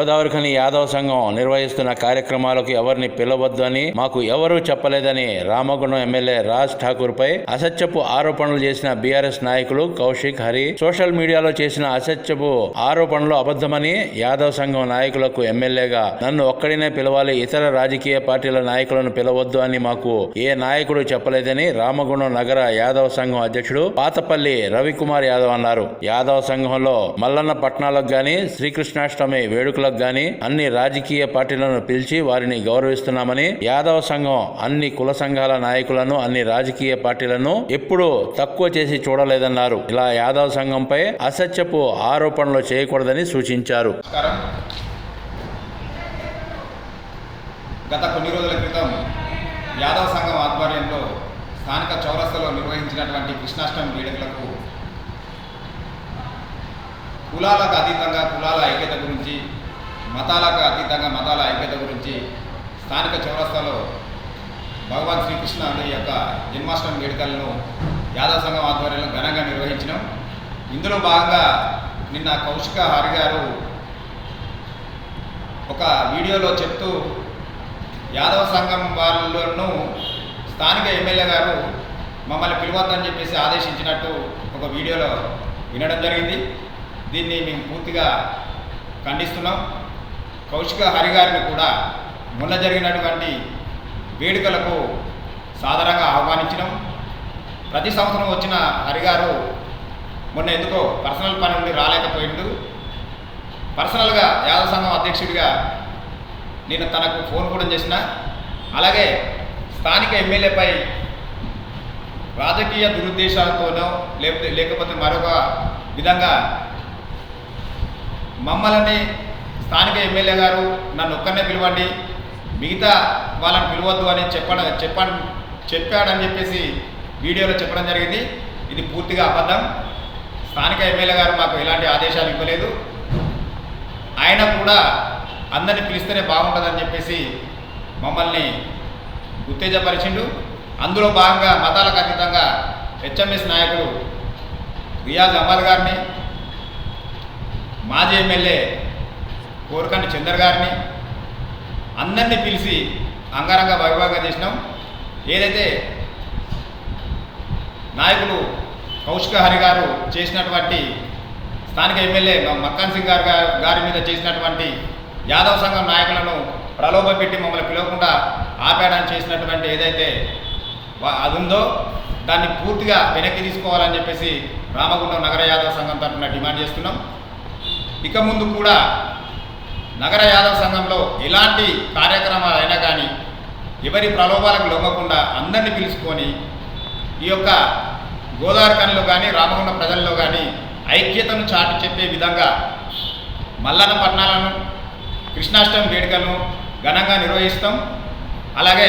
గోదావరిఖని యాదవ సంఘం నిర్వహిస్తున్న కార్యక్రమాలకు ఎవరిని పిలవద్దు అని మాకు ఎవరూ చెప్పలేదని రామగుండం ఎమ్మెల్యే రాజ్ ఠాకూర్ పై అసత్యపు ఆరోపణలు చేసిన బీఆర్ఎస్ నాయకులు కౌశిక్ హరి సోషల్ మీడియాలో చేసిన అసత్యపు ఆరోపణలు అబద్ధమని యాదవ్ సంఘం నాయకులకు ఎమ్మెల్యేగా నన్ను ఒక్కడినే పిలవాలి ఇతర రాజకీయ పార్టీల నాయకులను పిలవద్దు అని మాకు ఏ నాయకుడు చెప్పలేదని రామగుండం నగర యాదవ సంఘం అధ్యక్షుడు పాతపల్లి రవికుమార్ యాదవ్ అన్నారు. యాదవ సంఘంలో మల్లన్న పట్నాలకు గాని శ్రీకృష్ణాష్టమి వేడుకలకు గాని అన్ని రాజకీయ పార్టీలను పిలిచి వారిని గౌరవిస్తున్నామని యాదవ సంఘం అన్ని కుల సంఘాల నాయకులను అన్ని రాజకీయ పార్టీలను ఎప్పుడూ తక్కువ చేసి చూడలేదన్నారు. ఇలా యాదవ సంఘంపై అసత్యపు ఆరోపణలు చేయకూడదని సూచించారు. గత కొన్ని రోజుల క్రితం యాదవ సంఘం ఆధ్వర్యంలో స్థానిక చౌరస్తలో నిర్వహించినటువంటి కృష్ణాష్టమి వేడుకలకు కులాలకు అతీతంగా కులాల ఐక్యత గురించి మతాలకు అతీతంగా మతాల ఐక్యత గురించి స్థానిక చౌరస్తాలో భగవాన్ శ్రీకృష్ణుని యొక్క జన్మాష్టమి వేడుకలను యాదవ సంఘం ఆధ్వర్యంలో ఘనంగా నిర్వహించినాం. ఇందులో భాగంగా నిన్న కౌశిక హరి గారు ఒక వీడియోలో చెప్తూ యాదవ సంఘం వాళ్ళను స్థానిక ఎమ్మెల్యే గారు మమ్మల్ని పిలవద్దని చెప్పేసి ఆదేశించినట్టు ఒక వీడియోలో వినడం జరిగింది. దీన్ని మేము పూర్తిగా ఖండిస్తున్నాం. కౌశిక హరి గారిని కూడా మొన్న జరిగినటువంటి వేడుకలకు సాధారణంగా ఆహ్వానించినాం. ప్రతి సంవత్సరం వచ్చిన హరిగారు మొన్న ఎందుకో పర్సనల్ పని నుండి రాలేకపోయిండు. పర్సనల్గా యాదవ సంఘం అధ్యక్షుడిగా నేను తనకు ఫోన్ కూడా చేసిన. అలాగే స్థానిక ఎమ్మెల్యేపై రాజకీయ దురుద్దేశాలతోనో లేకపోతే లేకపోతే మరొక విధంగా మమ్మల్ని స్థానిక ఎమ్మెల్యే గారు నన్ను ఒక్కనే పిలవండి. మిగతా వాళ్ళని పిలవద్దు అని చెప్పడం చెప్పడం చెప్పాడని చెప్పేసి వీడియోలో చెప్పడం జరిగింది. ఇది పూర్తిగా అబద్ధం. స్థానిక ఎమ్మెల్యే గారు మాకు ఎలాంటి ఆదేశాలు ఇవ్వలేదు. ఆయన కూడా అందరిని పిలిస్తేనే బాగుంటుందని చెప్పేసి మమ్మల్ని ఉత్తేజపరిచిండు. అందులో భాగంగా మతాలకు అతీతంగా హెచ్ఎంఎస్ నాయకుడు రియాజ్ అహ్మద్ గారిని మాజీ ఎమ్మెల్యే కోరకండి చందర్ గారిని. అందరినీ పిలిచి అంగరంగ వైభవంగా చేసినాం. ఏదైతే నాయకులు కౌశిక హరి గారు చేసినటువంటి స్థానిక ఎమ్మెల్యే మక్కన్ సింగ్ గారు గారి మీద చేసినటువంటి యాదవ్ సంఘం నాయకులను ప్రలోభ పెట్టి మమ్మల్ని పిలవకుండా ఆపేయడానికి చేసినటువంటి ఏదైతే అది ఉందో దాన్ని పూర్తిగా వెనక్కి తీసుకోవాలని చెప్పేసి రామగుండం నగర యాదవ సంఘం తరఫున డిమాండ్ చేస్తున్నాం. ఇక ముందు కూడా నగర యాదవ సంఘంలో ఎలాంటి కార్యక్రమాలు అయినా కానీ ఎవరి ప్రలోభాలకు లొంగకుండా అందరినీ పిలుచుకొని ఈ యొక్క గోదావరికన్లో కానీ రామగుండ ప్రజల్లో కానీ ఐక్యతను చాటి చెప్పే విధంగా మల్లన్న పట్టణాలను కృష్ణాష్టమి వేడుకలను ఘనంగా నిర్వహిస్తాం. అలాగే